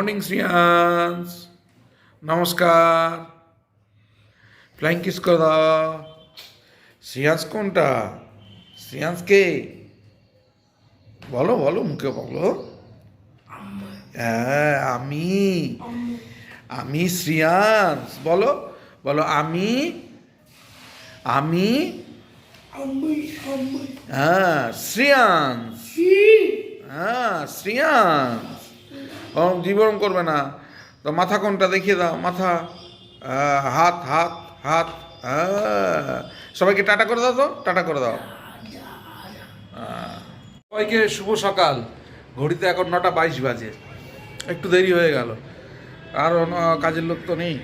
Morning Shreyans নমস্কার flying kiss করে দাও শ্রিয়াংস কোনটা শ্রিয়াংস কে বলো বলো মুখে বলো হ্যাঁ আমি আমি শ্রিয়াংস বলো বলো আমি আমি হ্যাঁ শ্রিয়াংস হ্যাঁ শ্রিয়াংস জীবন করবে না। তো মাথা কোনটা দেখিয়ে দাও, মাথা হাত হাত হাত সবাইকে টাটা করে দাও তো, টাটা করে দাও। সবাইকে শুভ সকাল। ঘড়িতে এখন নটা বাইশ বাজে। একটু দেরি হয়ে গেল। আর কাজের লোক তো নেই।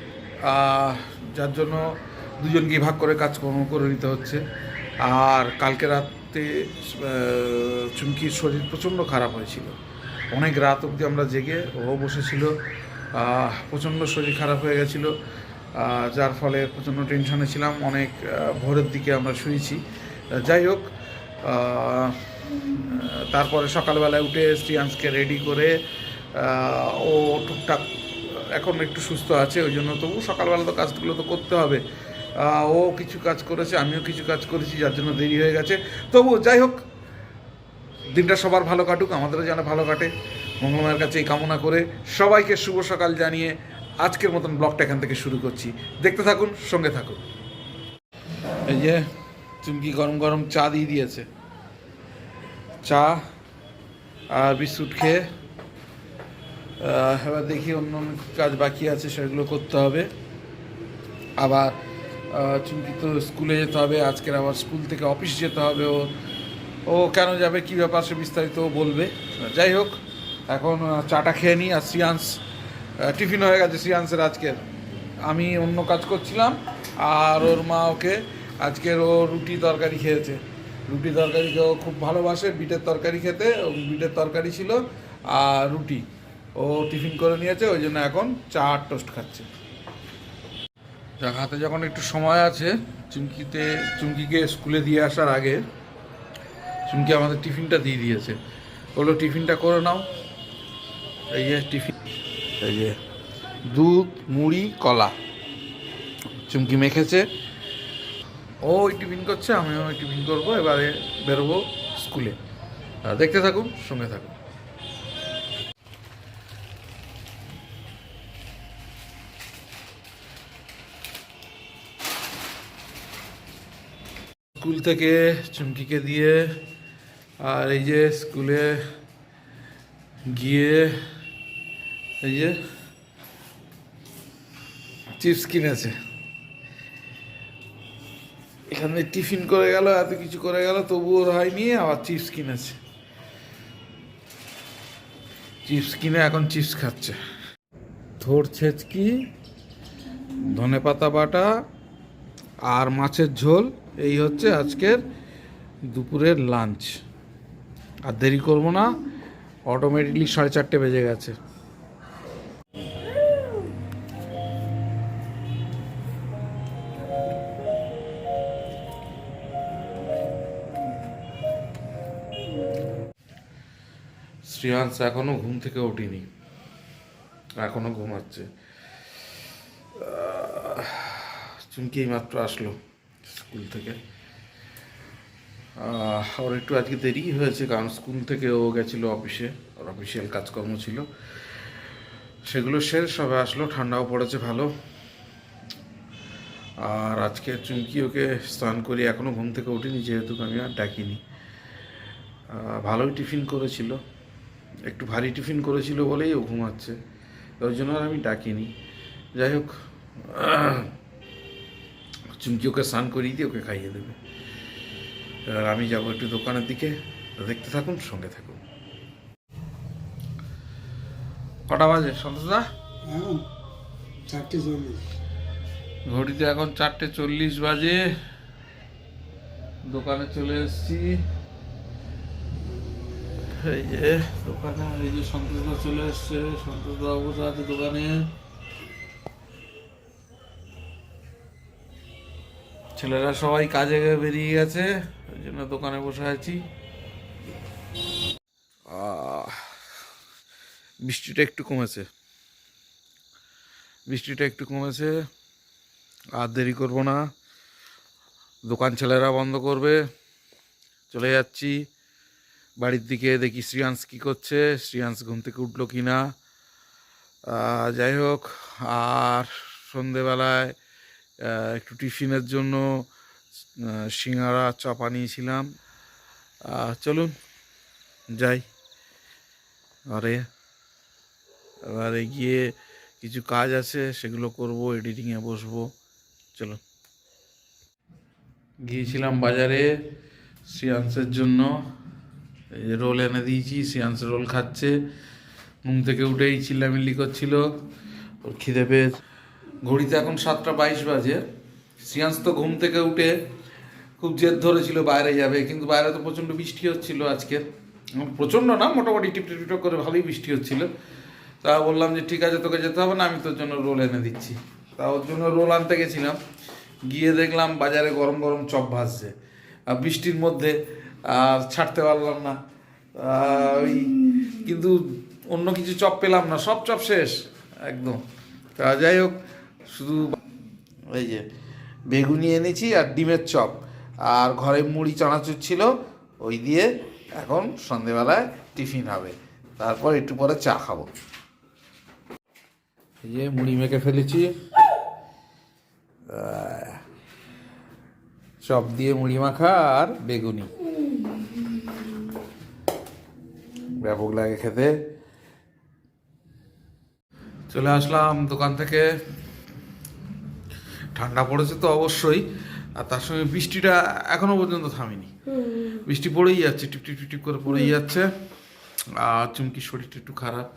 যার জন্য দুজনকেই ভাগ করে কাজকর্ম করে নিতে হচ্ছে। আর কালকে রাতে চুমকির শরীর প্রচণ্ড খারাপ হয়েছিল। অনেক রাত অবধি আমরা জেগে ও বসেছিল প্রচণ্ড শরীর খারাপ হয়ে গেছিল যার ফলে প্রচণ্ড টেনশনে ছিলাম, অনেক ভোরের দিকে আমরা শুয়েছি। যাই হোক তারপরে সকালবেলায় উঠে শ্রিয়াংশকে রেডি করে ও টুকটাক এখন একটু সুস্থ আছে, ওই জন্য তবু সকালবেলা তো কাজগুলো তো করতে হবে। ও কিছু কাজ করেছে, আমিও কিছু কাজ করেছি, যার জন্য দেরি হয়ে গেছে। তবু যাই হোক দিনটা সবার ভালো কাটুক, আমাদেরও যেন ভালো কাটে। মঙ্গলমায়ের কাছে এই কামনা করে সবাইকে শুভ সকাল জানিয়ে আজকের মতন ব্লগটা এখান থেকে শুরু করছি। দেখতে থাকুন, সঙ্গে থাকুন। এই যে চুমকি গরম গরম চা দিয়ে দিয়েছে? চা আর বিস্কুট খেয়ে এবার দেখি অন্য কাজ বাকি আছে, সেগুলো করতে হবে। আবার চুমকি তো স্কুলে যেতে হবে, আজকের আবার স্কুল থেকে অফিস যেতে হবে ও। ও কেন যাবে কী ব্যাপার সে বিস্তারিত বলবে। যাই হোক এখন চাটা খেয়ে নিই আর আহ, টিফিন হয়ে গেছে শ্রিয়াংশের আজকের। আমি অন্য কাজ করছিলাম আর ওর মা ওকে আজকের ও রুটি তরকারি খেয়েছে। রুটি তরকারিকে ও খুব ভালোবাসে বিটের তরকারি খেতে ও বিটের তরকারি ছিল আর রুটি। ও টিফিন করে নিয়েছে ওই জন্য এখন চা আর টোস্ট খাচ্ছে। হাতে যখন একটু সময় আছে চুমকিতে চুমকিকে স্কুলে দিয়ে আসার আগে চুমকি আমাদের টিফিনটা দিয়ে দিয়েছে। বলল, টিফিনটা করে নাও। এই যে টিফিন, এই যে দুধ, মুড়ি, কলা। চুমকি মেখেছে। ও ওই টিফিন করছে, আমিও ওই টিফিন করব, এবারে বেরোবো স্কুলে। দেখতে থাকুন, সঙ্গে থাকুন। স্কুল থেকে চুমকিকে দিয়ে আর এই যে স্কুলে গিয়ে এই যে চিপস কিনেছে। এখানে টিফিন করে গেল, এত কিছু করে গেল, তবু তবুও হয়নি, আবার চিপস কিনেছে। চিপস কিনে এখন চিপস খাচ্ছে। থোর ছেচকি, ধনে পাতা বাটা, আর মাছের ঝোল, এই হচ্ছে আজকের দুপুরের লাঞ্চ আর দেরি করব না অটোমেটিকলি সাড়ে চারটে বেজে গেছে। শ্রেয়াংশ এখনও ঘুম থেকে ওঠেনি এখনও ঘুমাচ্ছে। চুমকি মাত্র আসলো স্কুল থেকে। ওর একটু আজকে দেরি হয়েছে, কারণ স্কুল থেকে ও গেছিল অফিসে, ওর অফিসিয়াল কাজকর্ম ছিল। সেগুলো শেষ, সবে আসলো, ঠান্ডাও পড়েছে ভালো। আর আজকে চুমকি ওকে স্নান করি এখনও ঘুম থেকে উঠিনি যেহেতু আমি আর ডাকিনি। ভালোই টিফিন করেছিল। একটু ভারী টিফিন করেছিল বলেই ও ঘুমাচ্ছে। ওই জন্য আর আমি ডাকিনি। যাই হোক, চুমকি ওকে স্নান করিয়ে দিয়ে ওকে খাইয়ে দেবে। এবার আমি যাব একটু দোকানের দিকে। দেখতে থাকুন সঙ্গে থাকুন। কটা বাজে সন্তোষদা চারটে চল্লিশ। ঘড়িতে এখন চারটে চল্লিশ বাজে। দোকানে চলে এসেছি। এই যে দোকানে এই যে সন্তোষদা চলে এসছে। সন্তোষদা বসে আছে দোকানে। ছেলেরা সবাই কাজে বেরিয়ে গেছে, ওই জন্য দোকানে বসে আছি। বৃষ্টিটা একটু কমেছে। বৃষ্টিটা একটু কমেছে, আর দেরি করব না। দোকান ছেলেরা বন্ধ করবে। চলে যাচ্ছি। বাড়ির দিকে দেখি শ্রিয়াংশ কী করছে। শ্রিয়াংশ ঘুম থেকে উঠল কি না যাই হোক, আর সন্ধেবেলায় একটু টিফিনের জন্য সিঙ্গারা, চপ আনিয়েছিলাম চলুন, যাই। ঘরে এবারে গিয়ে কিছু কাজ আছে, সেগুলো করব, এডিটিংয়ে বসবো। চলুন। গিয়েছিলাম বাজারে শ্রিয়াংসের জন্য। এই যে রোল এনে দিয়েছি শ্রিয়াংস রোল খাচ্ছে। ঘুম থেকে উঠেই চিল্লামিল্লি করছিল। ওর খিদে পেয়ে ঘড়িতে এখন সাতটা বাইশ বাজে। শ্রিয়াংস তো ঘুম থেকে উঠে খুব জেদ ধরেছিল বাইরে যাবে কিন্তু বাইরে তো প্রচণ্ড বৃষ্টি হচ্ছিল আজকের উম, প্রচণ্ড না মোটামুটি টিপ টিপ করে ভালোই বৃষ্টি হচ্ছিল। তা বললাম যে ঠিক আছে তোকে যেতে হবে না আমি তোর জন্য রোল এনে দিচ্ছি। তা ওর জন্য রোল আনতে গেছিলাম। গিয়ে দেখলাম বাজারে গরম গরম চপ ভাসছে আর বৃষ্টির মধ্যে আর ছাড়তে পারলাম না। ওই কিন্তু অন্য কিছু চপ পেলাম না সব চপ শেষ একদম। তা যাই হোক শুধু এই যে বেগুনি এনেছি আর ডিমের চপ। আর ঘরে মুড়ি চানাচুর ছিল, ওই দিয়ে এখন সন্ধেবেলায় টিফিন হবে। তারপর একটু পরে চা খাব। এই যে মুড়ি মেখে ফেলেছি। চপ দিয়ে মুড়ি মাখা আর বেগুনি। ব্যাপক লাগে খেতে। চলে আসলাম দোকান থেকে। ঠান্ডা পড়েছে তো অবশ্যই আর তার সঙ্গে বৃষ্টিটা এখনও পর্যন্ত থামেনি। বৃষ্টি পড়েই যাচ্ছে টিপ টিপ টিপ করে পড়েই যাচ্ছে। আর চুমকি শরীরটা একটু খারাপ।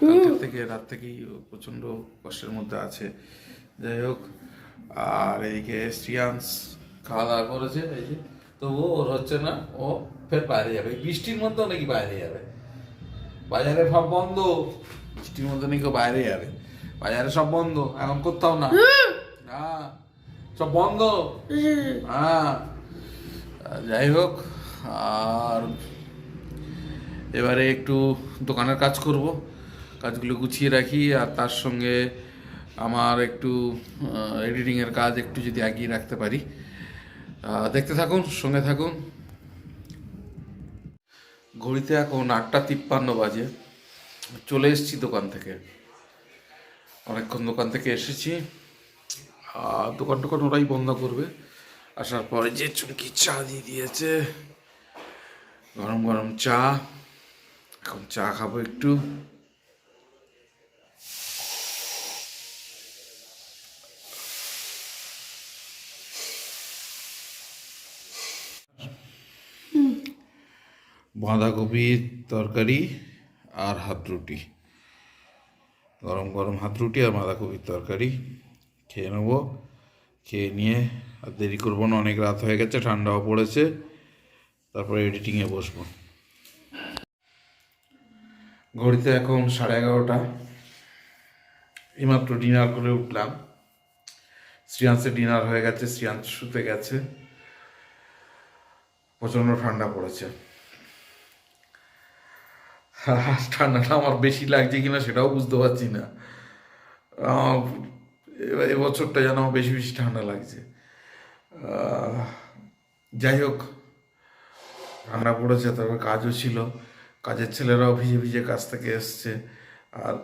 কালকের থেকে রাত থেকেই প্রচণ্ড কষ্টের মধ্যে আছে। যাই হোক আর এইদিকে শ্রিয়াংশ খাওয়া দাওয়া করেছে এই যে তবু ওর হচ্ছে না ও ফের বাইরে যাবে। বৃষ্টির মধ্যেও নাকি বাইরে যাবে। বাজারে সব বন্ধ। বৃষ্টির মধ্যে নাকি বাইরে যাবে। বাজারে সব বন্ধ এখন কোথাও না। হ্যাঁ সব বন্ধ? হ্যাঁ যাই হোক আর এবারে একটু দোকানের কাজ করব কাজগুলো গুছিয়ে রাখি আর তার সঙ্গে আমার একটু এডিটিংয়ের কাজ একটু যদি এগিয়ে রাখতে পারি। দেখতে থাকুন সঙ্গে থাকুন। ঘড়িতে এখন আটটা তিপ্পান্ন বাজে। চলে এসেছি দোকান থেকে। অনেকক্ষণ দোকান থেকে এসেছি। আর দোকান টোকান ওরাই বন্ধ করবে। আসার পরে যে চুমকি চা দিয়ে দিয়েছে, গরম গরম চা। এখন চা খাব একটু। বাঁধাকপির তরকারি আর হাত রুটি। গরম গরম হাত রুটি আর বাঁধাকপির তরকারি। খেয়ে নেব। খেয়ে নিয়ে আর দেরি করব না, অনেক রাত হয়ে গেছে, ঠান্ডাও পড়েছে। তারপরে এডিটিংয়ে বসবো। ঘড়িতে এখন সাড়ে এগারোটা। এইমাত্র ডিনার করে উঠলাম। শ্রিয়াংসের ডিনার হয়ে গেছে, শ্রিয়াংশ শুতে গেছে। প্রচণ্ড ঠান্ডা পড়েছে। ঠান্ডাটা আমার বেশি লাগছে কিনা সেটাও বুঝতে পারছি না। আহ, এ- এবছরটা যেন বেশি বেশি ঠান্ডা লাগছে। যাই হোক ঠান্ডা পড়েছে তারপর কাজও ছিল। কাজের ছেলেরাও ভিজে ভিজে কাজ থেকে এসছে। আর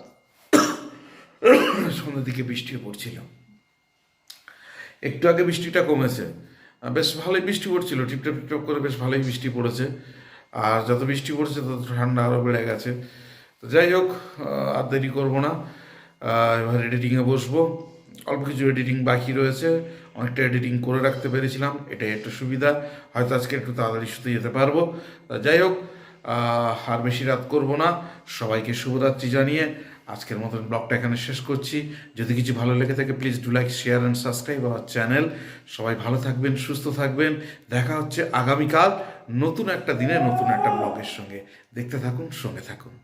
সন্ধ্যের দিকে বৃষ্টিও পড়ছিল। একটু আগে বৃষ্টিটা কমেছে। বেশ ভালোই বৃষ্টি পড়ছিল। টিপটপ টিপটপ করে বেশ ভালোই বৃষ্টি পড়েছে। আর যত বৃষ্টি পড়ছে তত ঠান্ডা আরও বেড়ে গেছে। তো যাই হোক আর দেরি করব না। এবার এডিটিংয়ে বসবো। অল্প কিছু এডিটিং বাকি রয়েছে। অনেকটা এডিটিং করে রাখতে পেরেছিলাম, এটাই একটু সুবিধা। হয়তো আজকে একটু তাড়াতাড়ি শুতে যেতে পারব। যাই হোক আর বেশি রাত করব না। সবাইকে শুভরাত্রি জানিয়ে আজকের মতন ব্লগটা এখানে শেষ করছি। যদি কিছু ভালো লেগে থাকে please do like share and subscribe our channel সবাই ভালো থাকবেন, সুস্থ থাকবেন। দেখা হচ্ছে আগামীকাল নতুন একটা দিনে নতুন একটা ব্লগের সঙ্গে। দেখতে থাকুন, সঙ্গে থাকুন।